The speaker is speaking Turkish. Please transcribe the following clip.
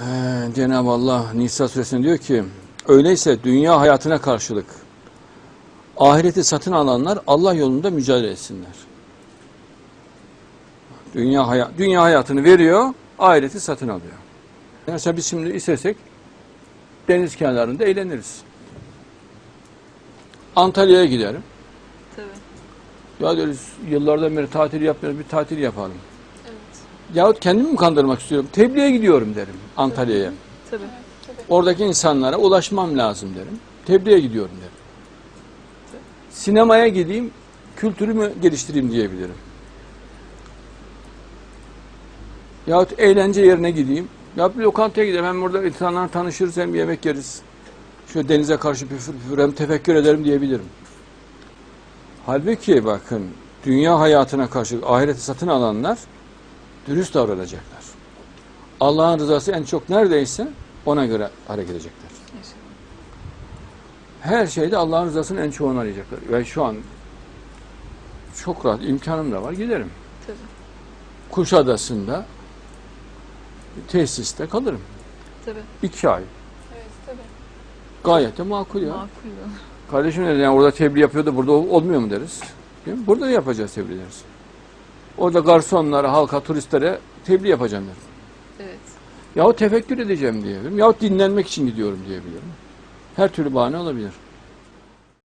Ee, Cenab-ı Allah Nisa suresinde diyor ki öyleyse dünya hayatına karşılık ahireti satın alanlar Allah yolunda mücadele etsinler. Dünya, hayat, dünya hayatını veriyor, ahireti satın alıyor. Mesela biz şimdi istesek deniz kenarında eğleniriz. Antalya'ya giderim. Tabii. Ya deriz yıllardan beri tatil yapmıyoruz bir tatil yapalım. Yahut kendimi mi kandırmak istiyorum? Tebliğe gidiyorum derim Antalya'ya. Tabii. Oradaki insanlara ulaşmam lazım derim. Tebliğe gidiyorum derim. Sinemaya gideyim, kültürümü geliştireyim diyebilirim. Yahut eğlence yerine gideyim. Ya bir lokantaya gidelim. Hem burada insanlarla tanışırız hem yemek yeriz. Şöyle denize karşı püfür püfür hem tefekkür ederim diyebilirim. Halbuki bakın dünya hayatına karşı ahireti satın alanlar dürüst davranacaklar. Allah'ın rızası en çok neredeyse ona göre hareket edecekler. Her şeyde Allah'ın rızasının en çoğunu arayacaklar. Ve şu an çok rahat imkanım da var giderim. Tabii. Kuşadası'nda bir tesiste kalırım. Tabii. İki ay. Evet tabii. Gayet de makul ya. Makul. Kardeşim dedi yani orada tebliğ yapıyor da burada ol- olmuyor mu deriz. Değil mi? Burada da yapacağız tebliğ deriz. Orada garsonlara, halka, turistlere tebliğ yapacağım derim. Evet. Yahut tefekkür edeceğim diyebilirim. Yahut dinlenmek için gidiyorum diyebilirim. Her türlü bahane olabilir.